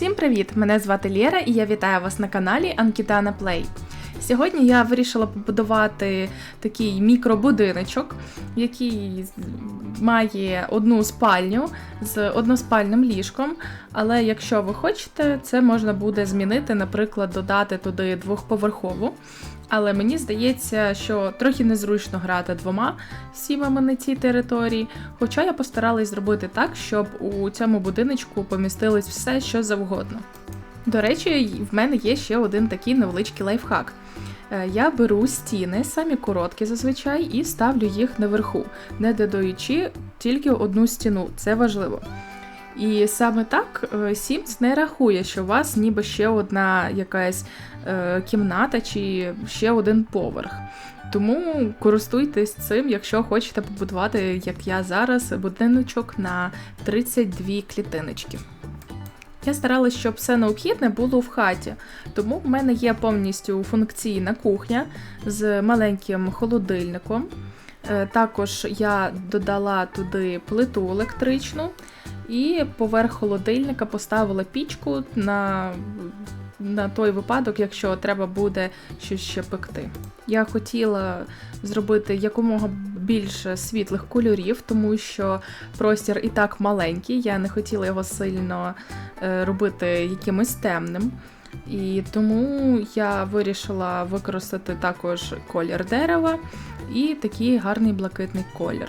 Всім привіт! Мене звати Лєра і я вітаю вас на каналі Анкітана Плей. Сьогодні я вирішила побудувати такий мікробудиночок, який має одну спальню з односпальним ліжком. Але якщо ви хочете, це можна буде змінити, наприклад, додати туди двохповерхову. Але мені здається, що трохи незручно грати двома сімами на цій території. Хоча я постаралась зробити так, щоб у цьому будиночку помістилось все, що завгодно. До речі, в мене є ще один такий невеличкий лайфхак. Е, Я беру стіни, самі короткі зазвичай, і ставлю їх наверху, не додаючи тільки одну стіну. Це важливо. І саме так е, Sims не рахує, що у вас ніби ще одна якась е, кімната чи ще один поверх. Тому користуйтесь цим, якщо хочете побудувати, як я зараз, будиночок на 32 клітиночки. Я старалась, щоб все необхідне було в хаті, тому в мене є повністю функційна кухня з маленьким холодильником. Е, Також я додала туди плиту електричну і поверх холодильника поставила пічку на, на той випадок, якщо треба буде щось ще пекти. Я хотіла зробити якомога більше світлих кольорів, тому що простір і так маленький, я не хотіла його сильно е, робити якимось темним. І тому я вирішила використати також колір дерева і такий гарний блакитний колір.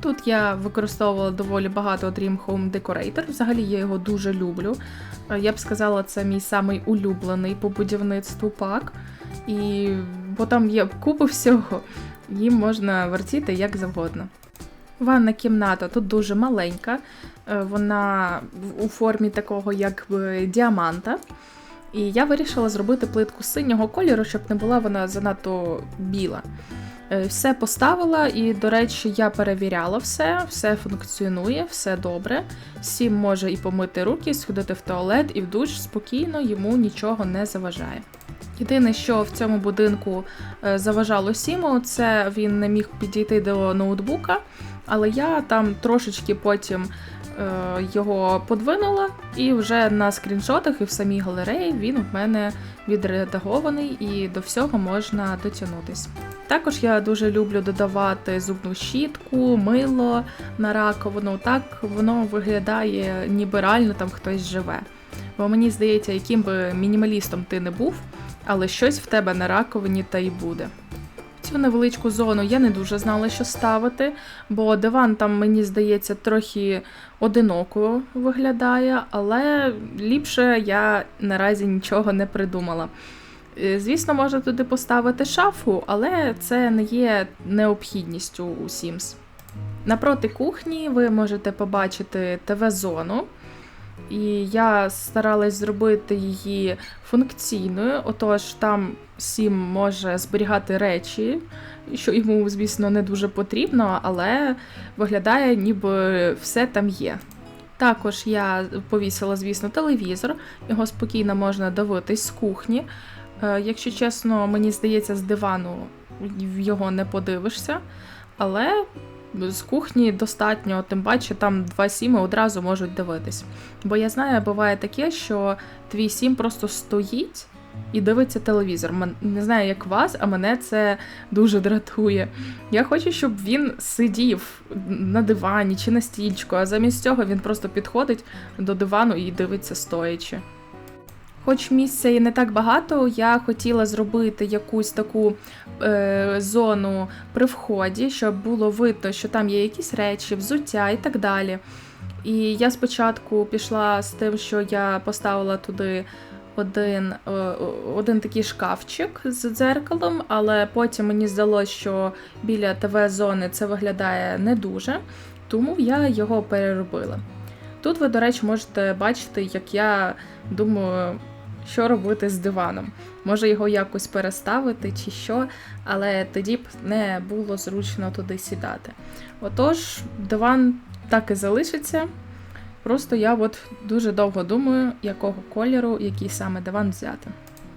Тут я використовувала доволі багато Dream Home Decorator. Взагалі я його дуже люблю. Е, Я б сказала, це мій самий улюблений по будівництву пак. І бо там є купа всього, їм можна вертіти як завгодно. Ванна кімната тут дуже маленька, е, вона у формі такого якби діаманта. І я вирішила зробити плитку синього кольору, щоб не була вона занадто біла. Е, Все поставила, і, до речі, я перевіряла все, все функціонує, все добре. Сім може і помити руки, сходити в туалет і в душ спокійно, йому нічого не заважає. Єдине, що в цьому будинку е, заважало Сіму, це він не міг підійти до ноутбука, але я там трошечки потім е, його подвинула, і вже на скріншотах і в самій галереї він в мене відредагований і до всього можна дотягнутись. Також я дуже люблю додавати зубну щітку, мило на раковину. Так воно виглядає, ніби реально там хтось живе. Бо мені здається, яким би мінімалістом ти не був, але щось в тебе на раковині та й буде. Цю невеличку зону я не дуже знала, що ставити, бо диван там, мені здається, трохи одиноко виглядає, але ліпше я наразі нічого не придумала. Е, Звісно, можна туди поставити шафу, але це не є необхідністю у Sims. Напроти кухні ви можете побачити ТВ-зону. І я старалась зробити її функційною, отож там Сім може зберігати речі, що йому, звісно, не дуже потрібно, але виглядає, ніби все там є. Також я повісила, звісно, телевізор, його спокійно можна дивитись з кухні. Е, Якщо чесно, мені здається, з дивану його не подивишся, але з кухні достатньо, тим паче там два сіми одразу можуть дивитись. Бо я знаю, буває таке, що твій сім просто стоїть і дивиться телевізор. Не знаю, як вас, а мене це дуже дратує. Я хочу, щоб він сидів на дивані чи на стільчику, а замість цього він просто підходить до дивану і дивиться стоячи. Хоч місця і не так багато, я хотіла зробити якусь таку е, зону при вході, щоб було видно, що там є якісь речі, взуття і так далі. І я спочатку пішла з тим, що я поставила туди один, е, один такий шкафчик з дзеркалом, але потім мені здалося, що біля ТВ-зони це виглядає не дуже, тому я його переробила. Тут ви, до речі, можете бачити, як я думаю, що робити з диваном. Може його якось переставити чи що, але тоді б не було зручно туди сідати. Отож, диван так і залишиться. Просто я от дуже довго думаю, якого кольору, який саме диван взяти.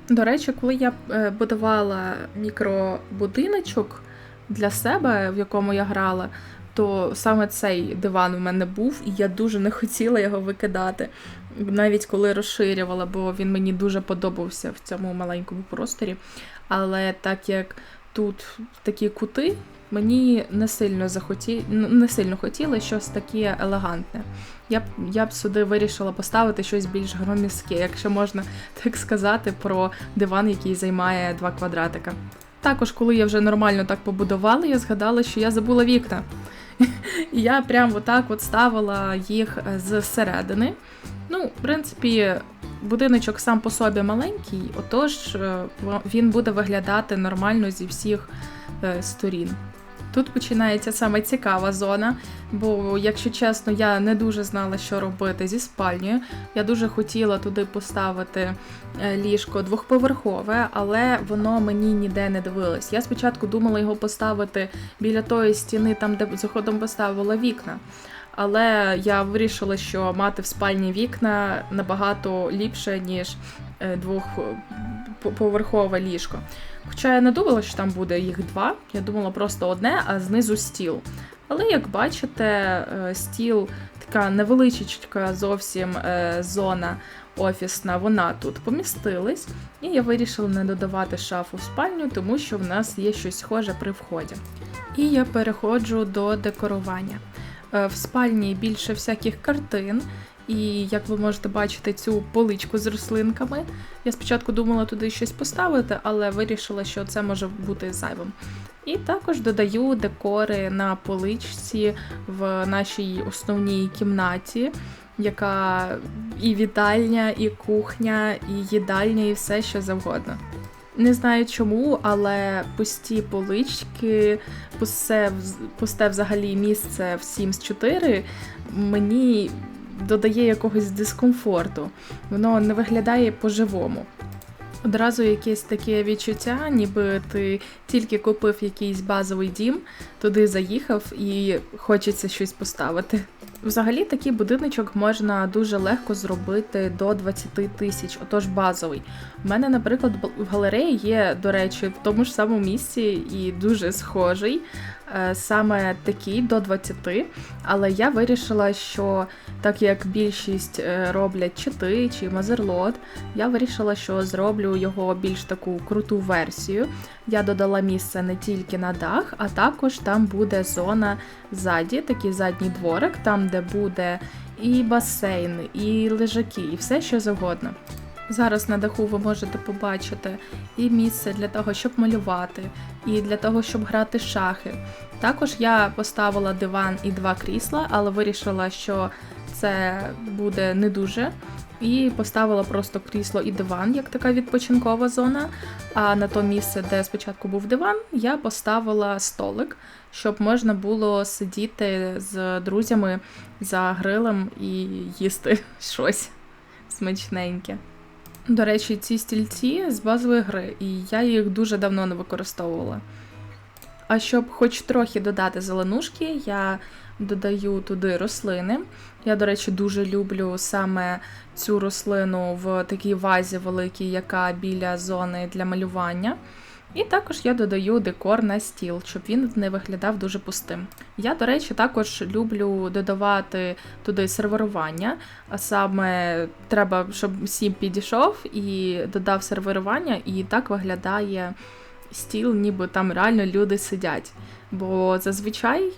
До речі, коли я е, будувала мікробудиночок для себе, в якому я грала, то саме цей диван у мене був, і я дуже не хотіла його викидати, навіть коли розширювала, бо він мені дуже подобався в цьому маленькому просторі. Але так як тут такі кути, мені не сильно захоті... ну, не сильно хотіли щось таке елегантне. Я б я б сюди вирішила поставити щось більш громіське, якщо можна так сказати, про диван, який займає два квадратика. Також, коли я вже нормально так побудувала, я згадала, що я забула вікна. І я прям отак от ставила їх зсередини. Ну, в принципі, будиночок сам по собі маленький, отож е, він буде виглядати нормально зі всіх е, сторін. Тут починається саме цікава зона, бо, якщо чесно, я не дуже знала, що робити зі спальнею. Я дуже хотіла туди поставити е, ліжко двохповерхове, але воно мені ніде не дивилось. Я спочатку думала його поставити біля тої стіни, там де заходом поставила вікна. Але я вирішила, що мати в спальні вікна набагато ліпше, ніж е, двохповерхове ліжко. Хоча я не думала, що там буде їх два. Я думала просто одне, а знизу стіл. Але, як бачите, е, стіл така невеличка зовсім е, зона офісна, вона тут помістилась. І я вирішила не додавати шафу в спальню, тому що в нас є щось схоже при вході. І я переходжу до декорування. Е, в спальні більше всяких картин. І як ви можете бачити цю поличку з рослинками, я спочатку думала туди щось поставити, але вирішила, що це може бути зайвим. І також додаю декори на поличці в нашій основній кімнаті, яка і вітальня, і кухня, і їдальня, і все що завгодно. Не знаю чому, але пусті полички, пусте, пусте взагалі місце в Sims 4 мені додає якогось дискомфорту. Воно не виглядає по-живому. Одразу якесь таке відчуття, ніби ти тільки купив якийсь базовий дім, туди заїхав і хочеться щось поставити. Взагалі такий будиночок можна дуже легко зробити до 20 тисяч, отож базовий. У мене, наприклад, в галереї є, до речі, в тому ж самому місці і дуже схожий, е, саме такий до 20. Але я вирішила, що так як більшість е, роблять чити чи мазерлот, я вирішила, що зроблю його більш таку круту версію. Я додала місце не тільки на дах, а також там буде зона ззаді, такий задній дворик, там де буде і басейн, і лежаки, і все що завгодно. Зараз на даху ви можете побачити і місце для того, щоб малювати, і для того, щоб грати шахи. Також я поставила диван і два крісла, але вирішила, що це буде не дуже. І поставила просто крісло і диван, як така відпочинкова зона. А на то місце, де спочатку був диван, я поставила столик, щоб можна було сидіти з друзями за грилем і їсти щось смачненьке. До речі, ці стільці з базової гри, і я їх дуже давно не використовувала. А щоб хоч трохи додати зеленушки, я додаю туди рослини. Я, до речі, дуже люблю саме цю рослину в такій вазі великій, яка біля зони для малювання. І також я додаю декор на стіл, щоб він не виглядав дуже пустим. Я, до речі, також люблю додавати туди серверування, а саме треба, щоб всім підійшов і додав серверування, і так виглядає стіл, ніби там реально люди сидять. Бо зазвичай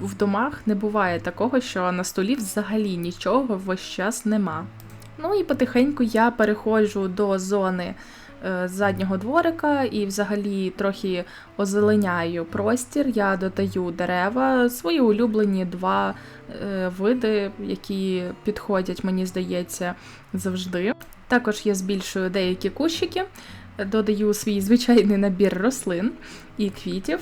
в домах не буває такого, що на столі взагалі нічого весь час нема. Ну і потихеньку я переходжу до зони е, заднього дворика і взагалі трохи озеленяю простір. Я додаю дерева, свої улюблені два е, види, які підходять, мені здається, завжди. Також я збільшую деякі кущики, додаю свій звичайний набір рослин і квітів.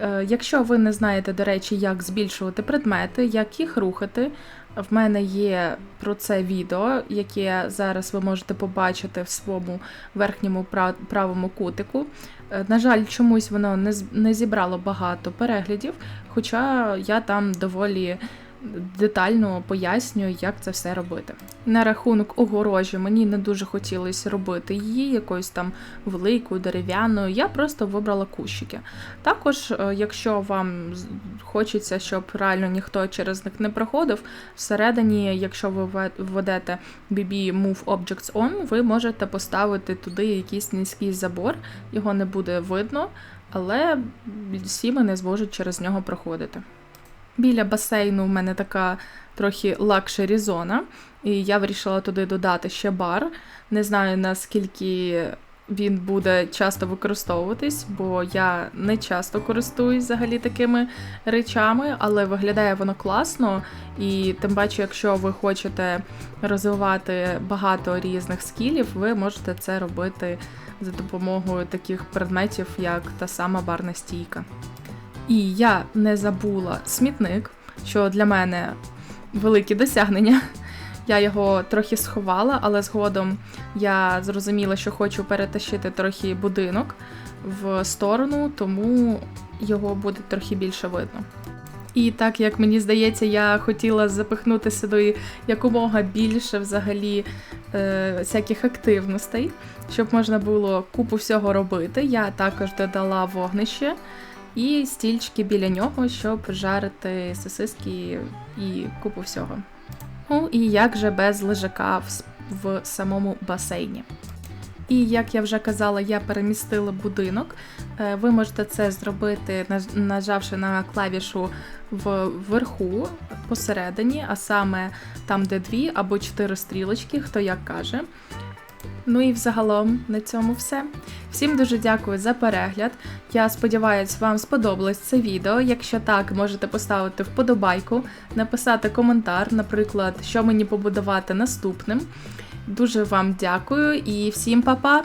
Е, якщо ви не знаєте, до речі, як збільшувати предмети, як їх рухати, в мене є про це відео, яке зараз ви можете побачити в своєму верхньому правому кутику. Е, на жаль, чомусь воно не зібрало багато переглядів, хоча я там доволі детально пояснюю, як це все робити. На рахунок огорожі мені не дуже хотілося робити її якоюсь там великою, дерев'яною. Я просто вибрала кущики. Також, е, якщо вам хочеться, щоб реально ніхто через них не проходив, всередині, якщо ви введете BB Move Objects On, ви можете поставити туди якийсь низький забор, його не буде видно, але сіми не зможуть через нього проходити. Біля басейну в мене така трохи лакшері зона, і я вирішила туди додати ще бар. Не знаю наскільки він буде часто використовуватись, бо я не часто користуюсь взагалі такими речами, але виглядає воно класно. І тим паче, якщо ви хочете розвивати багато різних скілів, ви можете це робити за допомогою таких предметів, як та сама барна стійка. І я не забула смітник, що для мене велике досягнення. Я його трохи сховала, але згодом я зрозуміла, що хочу перетащити трохи будинок в сторону, тому його буде трохи більше видно. І так як мені здається, я хотіла запихнути сюди якомога більше взагалі е, всяких активностей, щоб можна було купу всього робити. Я також додала вогнище і стільчики біля нього, щоб жарити сосиски і купу всього. Ну і як же без лежака в, в самому басейні. І як я вже казала, я перемістила будинок. Е, Ви можете це зробити, нажавши на клавішу вверху посередині, а саме там, де дві або чотири стрілочки, хто як каже. Ну і взагалом на цьому все. Всім дуже дякую за перегляд. Я сподіваюся, вам сподобалось це відео. Якщо так, можете поставити вподобайку, написати коментар, наприклад, що мені побудувати наступним. Дуже вам дякую і всім па-па!